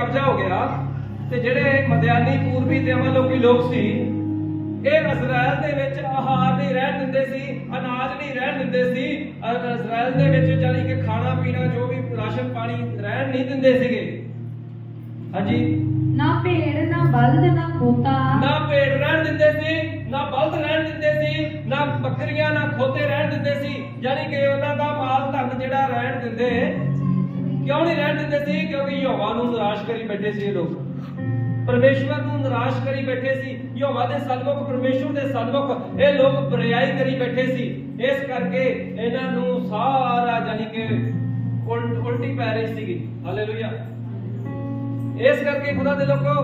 ਕਬਜ਼ਾ ਹੋ ਗਿਆ ਤੇ ਜਿਹੜੇ ਮਦਿਆਨੀ ਪੂਰਬੀ ਤੇ ਅਮਲ ਲੋਕੀ ਲੋਕ ਸੀ ਇਹ ਇਜ਼ਰਾਈਲ ਦੇ ਵਿੱਚ ਆਹਾਰ ਨਹੀਂ ਰਹਿਣ ਦਿੰਦੇ ਸੀ ਅਨਾਜ ਨਹੀਂ ਰਹਿਣ ਦਿੰਦੇ ਸੀ ਇਜ਼ਰਾਈਲ ਦੇ ਵਿੱਚ ਜਾਨੀ ਕਿ ਖਾਣਾ ਪੀਣਾ ਜੋ ਵੀ ਰਾਸ਼ਨ ਪਾਣੀ ਰਹਿਣ ਨਹੀਂ ਦਿੰਦੇ ਸੀਗੇ। ਹਾਂਜੀ? ਨਾ ਭੇੜ ਨਾ ਬਲਦ ਨਾ ਖੋਤਾ ਨਾ ਭੇੜ ਰਹਿਣ ਦਿੰਦੇ ਸੀ ਨਾ ਬਲਦ ਰਹਿਣ ਦਿੰਦੇ ਸੀ ਨਾ ਬੱਕਰੀਆਂ ਨਾ ਖੋਤੇ ਰਹਿਣ ਦਿੰਦੇ ਸੀ। ਜਾਨੀ ਕਿ ਉਹਨਾਂ ਦਾ ਮਾਲ ਧਨ ਜਿਹੜਾ ਰਹਿਣ ਦਿੰਦੇ ਕਿਉਂ ਨਹੀਂ ਰਹਿਣ ਦਿੰਦੇ ਸੀ? ਕਿਉਂਕਿ ਯਹੋਵਾ ਨੂੰ ਨਿਰਾਸ਼ ਕਰੀ ਬੈਠੇ ਸੀ ਇਹ ਲੋਕ। ਪਰਮੇਸ਼ਵਰ ਨੂੰ ਨਿਰਾਸ਼ ਕਰੀ ਬੈਠੇ ਸੀ। ਯਹੋਵਾ ਦੇ ਸਨਮੁਖ, ਪਰਮੇਸ਼ਵਰ ਦੇ ਸਨਮੁਖ, ਇਹ ਲੋਕ ਬਰਿਆਈ ਕਰੀ ਬੈਠੇ ਸੀ। ਇਸ ਕਰਕੇ ਇਹਨਾਂ ਨੂੰ ਸਾਰਾ ਯਾਨੀ ਕਿ ਉਲਟੀ ਪੈ ਰਹੀ ਸੀਗੀ। ਹਾਲੇਲੂਇਆ ਇਸ ਕਰਕੇ ਖੁਦਾ ਦੇ ਲੋਕੋ,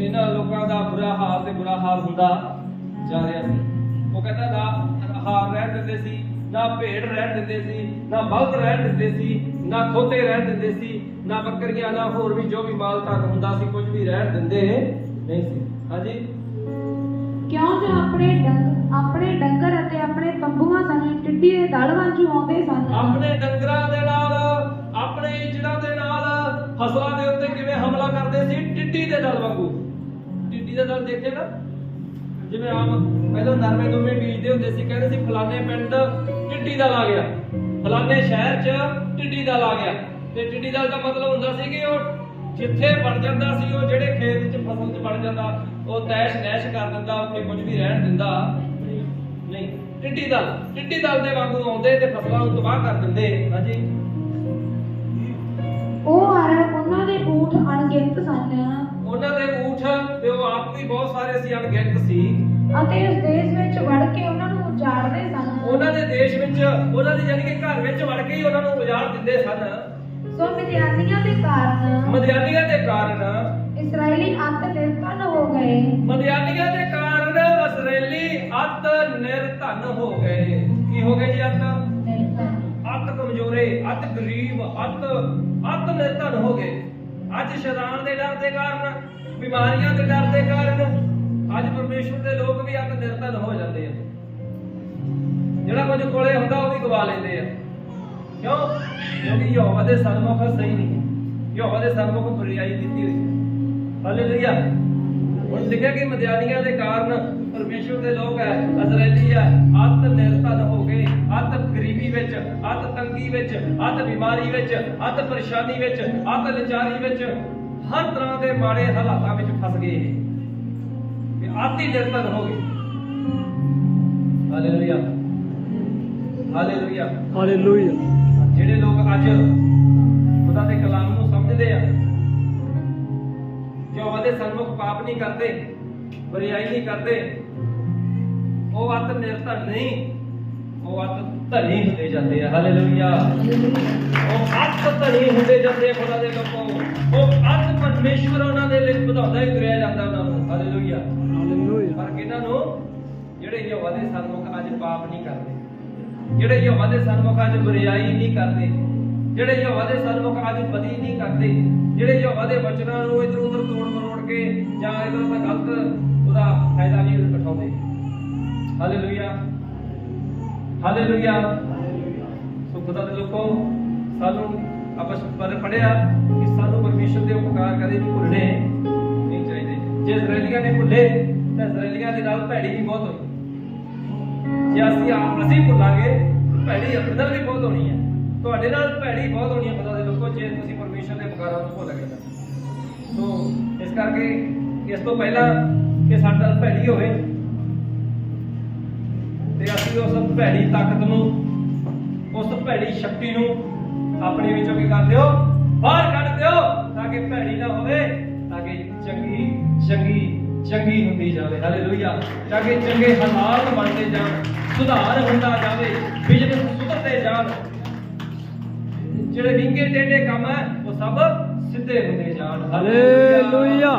ਇਹਨਾਂ ਲੋਕਾਂ ਦਾ ਬੁਰਾ ਹਾਲ ਤੇ ਬੁਰਾ ਹਾਲ ਹੁੰਦਾ ਜਾ ਰਿਹਾ ਸੀ। ਉਹ ਕਹਿੰਦਾ, ਨਾ ਹਾਰ ਰਹਿਣ ਦਿੰਦੇ ਸੀ ਨਾ ਭੇਡ ਰਹਿਣ ਦਿੰਦੇ ਸੀ ਨਾ ਬਲਦ ਰਹਿਣ ਦਿੰਦੇ ਸੀ ਨਾ ਖੋਤੇ ਰਹਿਣ ਦਿੰਦੇ ਸੀ ਨਾ ਬੱਕਰੀਆਂ ਨਾ ਹੋਰ ਵੀ ਜੋ ਵੀ ਮਾਲ ਧਨ ਹੁੰਦਾ ਸੀ ਕੁਝ ਵੀ ਰਹਿਣ ਦਿੰਦੇ ਨਹੀਂ ਸੀ। ਹਾਂਜੀ? ਕਿਉਂ ਜੋ ਆਪਣੇ ਡੰਗ ਆਪਣੇ ਡੰਗਰ ਅਤੇ ਆਪਣੇ ਤੰਬੂਆਂ ਸਾਨੂੰ ਟਿੱਡੀ ਦੇ ਦਲ ਵਾਂਝੂ ਆਉਂਦੇ ਸਨ? ਆਪਣੇ ਡੰਗਰਾਂ ਦੇ ਨਾਲ ਆਪਣੇ ਇੱਜੜਾਂ ਦੇ ਨਾਲ ਫਸਲਾਂ ਦੇ ਉੱਤੇ ਕਿਵੇਂ ਹਮਲਾ ਕਰਦੇ ਸੀ? ਟਿੱਡੀ ਦੇ ਦਲ ਵਾਂਗੂ। ਟਿੱਡੀ ਦੇ ਦਲ ਦੇਖੇ ਨਾ? ਜਿਵੇਂ ਆਮ ਪਹਿਲਾਂ ਨਰਮੇ ਨੂਮੇ ਬੀਜਦੇ ਹੁੰਦੇ ਸੀ, ਕਹਿੰਦੇ ਸੀ ਫਲਾਣੇ ਪਿੰਡ ਟਿੱਡੀ ਦਲ ਆ ਗਿਆ। ਫਲਾਣੇ ਸ਼ਹਿਰ 'ਚ ਟਿੱਡੀ ਦਲ ਆ ਗਿਆ। ਤੇ ਟਿੱਡੀ ਦਾ ਮਤਲਬ ਹੁੰਦਾ ਸੀ ਕਿ ਉਹ ਜਿੱਥੇ ਬਣ ਜਾਂਦਾ ਸੀ, ਉਹ ਜਿਹੜੇ ਖੇਤ 'ਚ ਫਸਲ 'ਚ ਬਣ ਜਾਂਦਾ, ਉਹ ਤੈਸ਼ ਨੈਸ਼ ਕਰ ਦਿੰਦਾ, ਉੱਥੇ ਕੁਝ ਵੀ ਰਹਿਣ ਦਿੰਦਾ। ਨਹੀਂ, ਟਿੱਡੀ ਦਲ ਟਿੱਡੀ ਦਲ ਦੇ ਵਾਂਗੂ ਆਉਂਦੇ ਤੇ ਫਸਲਾਂ ਨੂੰ ਤਬਾਹ ਕਰ ਦਿੰਦੇ। ਹਾਂਜੀ। ਉਹ ਹਰ ਉਹਨਾਂ ਦੇ ਊਠ ਅਣਗਿਣਤ ਸਨ। ਆਪ ਵੀ ਬਹੁਤ ਸਾਰੇ ਸੀ ਅਣਗਿਣਤ ਸੀ। ਅਤੇ ਉਸ ਦੇਸ਼ ਵਿੱਚ ਵੜ ਕੇ ਉਹਨਾਂ ਨੂੰ ਉਜਾੜਦੇ ਸਨ। ਉਹਨਾਂ ਦੇ ਦੇਸ਼ ਵਿੱਚ ਉਹਨਾਂ ਦੇ ਯਾਨੀ ਕਿ ਘਰ ਵਿੱਚ ਵੜ ਕੇ ਹੀ ਉਹਨਾਂ ਨੂੰ ਉਜਾੜ ਦਿੰਦੇ ਸਨ। ਸੋ ਮਿਦਿਆਨੀਆਂ ਦੇ ਕਾਰਨ ਮਦਿਆਨੀਆਂ ਦੇ ਕਾਰਨ ਇਸرائیਲੀ ਅੱਤ ਨਿਰਧਨ ਹੋ ਗਏ। ਮਦਿਆਨੀਆਂ ਦੇ ਕਾਰਨ ਇਸرائیਲੀ ਅੱਤ ਨਿਰਧਨ ਹੋ ਗਏ। ਕੀ ਹੋ ਗਏ ਜੀ ਅੱਤ? ਅੱਤ ਕਮਜ਼ੋਰੇ ਅੱਤ ਗਰੀਬ ਅੱਤ ਅੱਤ ਨਿਰਧਨ ਹੋ ਗਏ। ਅੱਜ ਸ਼ੈਤਾਨ ਦੇ ਡਰ ਦੇ ਕਾਰਨ ਬਿਮਾਰੀਆਂ ਦੇ ਡਰ ਦੇ ਕਾਰਨ ਅੱਜ ਪਰਮੇਸ਼ਵਰ ਦੇ ਲੋਕ ਵੀ ਅੱਤ ਨਿਰਧਨ ਹੋ ਜਾਂਦੇ ਆ। ਜਿਹੜਾ ਕੁਝ ਕੋਲੇ ਹੁੰਦਾ ਉਹ ਵੀ ਗਵਾ ਲੈਂਦੇ ਆ। ਕਿਉਂ? ਕਿਉਂਕਿ ਯਹੋਵਾ ਦੇ ਸਨਮੁਖ ਸਹੀ ਨਹੀਂ ਹੈ। ਯਹੋਵਾ ਦੇ ਸਨਮੁਖ ਬੁਰੀਾਈ ਕੀਤੀ ਹੋਈ ਹਾਲੇਲੂਇਆ ਹੁਣ ਲਿਖਿਆ ਕਿ ਮਦਿਆਨੀਆਂ ਦੇ ਕਾਰਨ ਪਰਮੇਸ਼ਵਰ ਦੇ ਲੋਕ ਹੈ, ਅਜ਼ਰੇਲੀ ਹੈ, ਅੱਤ ਨਿਰਧਨ ਹੋ ਗਏ, ਅੱਤ ਗਰੀਬੀ ਵਿੱਚ, ਅੱਤ ਤੰਗੀ ਵਿੱਚ, ਅੱਤ ਬਿਮਾਰੀ ਵਿੱਚ, ਅੱਤ ਪਰੇਸ਼ਾਨੀ ਵਿੱਚ, ਅੱਤ ਲਚਾਰੀ ਵਿੱਚ। ਹਰ ਤਰ੍ਹਾਂ ਦੇ ਮਾੜੇ ਹਾਲਾਤਾਂ ਵਿੱਚ ਫਸ ਗਏ ਇਹ। ਅੱਤ ਹੀ ਨਿਰਧਨ ਹੋ ਗਏ। ਹਾਲੇਲੂਇਆ। ਹਾਲੇਲੂਇਆ। ਹਾਲੇਲੂਇਆ। ਜਿਹੜੇ ਲੋਕ ਅੱਜ ਖੁਦਾ ਦੇ ਕਲਾਮ ਨੂੰ ਸਮਝਦੇ ਆ ਜੋ ਉਹਦੇ ਸਨਮੁਖ ਪਾਪ ਨਹੀਂ ਕਰਦੇ ਬਰਿਆਈ ਨਹੀਂ ਕਰਦੇ ਉਹ ਅੱਤ ਨਿਰਧਨ ਨਹੀਂ। ਉਹ ਅੱਤ ਧਨੀ ਹੁੰਦੇ ਜਾਂਦੇ ਆ ਹਾਲੇਲੂਇਆ। ਉਹ ਅੱਤ ਧਨੀ ਹੁੰਦੇ ਜਾਂਦੇ ਆ ਖੁਦਾ ਦੇ ਲੋਕੋ। ਉਹ ਅੱਤ ਪਰਮੇਸ਼ਵਰ ਉਹਨਾਂ ਦੇ ਲਈ ਵਧਾਉਂਦਾ ਹੀ ਤੁਰਿਆ ਜਾਂਦਾ ਉਹਨਾਂ ਨੂੰ ਹਾਲੇਲੂਇਆ। ਹਾਲੇਲੂਇਆ। ਪਰ ਕਿਹਨਾਂ ਨੂੰ ਜਿਹੜੇ ਯਹੋਵਾ ਦੇ ਸਨਮੁਖ ਅੱਜ ਪਾਪ ਨਹੀਂ ਕਰਦੇ। ਜਿਹੜੇ ਯਹੋਵਾ ਦੇ ਸਨਮੁਖ ਅੱਜ ਬੁਰੀਾਈ ਨਹੀਂ ਕਰਦੇ। ਜਿਹੜੇ ਯਹੋਵਾ ਦੇ ਸਨਮੁਖ ਅੱਜ ਬਦੀ ਨਹੀਂ ਕਰਦੇ। ਜਿਹੜੇ ਯਹੋਵਾ ਦੇ ਵਚਨਾਂ ਨੂੰ ਇਧਰ ਉਧਰ ਤੋੜ ਮਰੋੜ ਕੇ ਜਾਂ ਇਧਰ ਦਾ ਗਲਤ ਉਹਦਾ ਫਾਇਦਾ ਨਹੀਂ ਉਠਾਉਂਦੇ। ਹਾਲੇਲੂਇਆ। ਹਾਲੇਲੂਇਆ। ਸੋ ਖੁਦਾ ਦੇ ਲੋਕੋ, ਸਾਨੂੰ ਆਪਾਂ ਪਰ ਪੜਿਆ ਕਿ ਸਾਨੂੰ ਪਰਮੇਸ਼ਰ ਦੇ ਉਪਕਾਰ ਕਦੇ ਵੀ ਭੁੱਲਣੇ ਨਹੀਂ ਚਾਹੀਦੇ। ਜੇ ਇਜ਼ਰਾਈਲੀਆਂ ਨੇ ਭੁੱਲੇ, ਤਾਂ ਇਜ਼ਰਾਈਲੀਆਂ ਦੇ ਨਾਲ ਭੈੜੀ ਵੀ ਬਹੁਤ ਹੋਈ ਜੇ ਅਸੀਂ ਆਪ ਅਸੀਂ ਭੁੱਲਾਂਗੇ ਭੈੜੀ ਅੰਦਰ ਵੀ ਬਹੁਤ ਹੋਣੀ ਹੈ। ਤੁਹਾਡੇ ਨਾਲ ਭੈੜੀ ਬਹੁਤ ਹੋਣੀ ਹੈ ਖੁਦਾ ਦੇ ਲੋਕੋ, ਜੇ ਤੁਸੀਂ ਪਰਮੇਸ਼ਰ ਦੇ ਉਪਕਾਰਾਂ ਨੂੰ ਭੁੱਲ ਗਏ ਤਾਂ। ਸੋ, ਇਸ ਕਰਕੇ ਇਸ ਤੋਂ ਪਹਿਲਾਂ ਕਿ ਸਾਡਾ ਭੈੜੀ ਹੋਵੇ ਤੇ ਅਸੀਂ ਉਸ ਭੈੜੀ ਤਾਕਤ ਨੂੰ, ਉਸ ਭੈੜੀ ਸ਼ਕਤੀ ਨੂੰ ਆਪਣੇ ਵਿੱਚੋਂ ਕੀ ਕਰ ਦਿਓ? ਬਾਹਰ ਕੱਢ ਦਿਓ, ਤਾਂ ਕਿ ਭੈੜੀ ਨਾ ਹੋਵੇ, ਤਾਂ ਕਿ ਚੰਗੀ ਚੰਗੀ ਚੰਗੀ ਹੁੰਦੀ ਜਾਵੇ। ਹਾਲੇਲੂਇਆ ਤਾਂ ਕਿ ਚੰਗੇ ਹਾਲਾਤ ਬਣਦੇ ਜਾਣ, ਸੁਧਾਰ ਹੁੰਦਾ ਜਾਵੇ ਬਿਜ਼ਨਸ ਸੁਧਰਦੇ ਜਾਣ। ਜਿਹੜੇ ਵਿੰਗੇ ਟੇਢੇ ਕੰਮ ਹੈ, ਉਹ ਸਭ ਸਿੱਧੇ ਹੁੰਦੇ ਜਾਣ। ਹਾਲੇਲੂਇਆ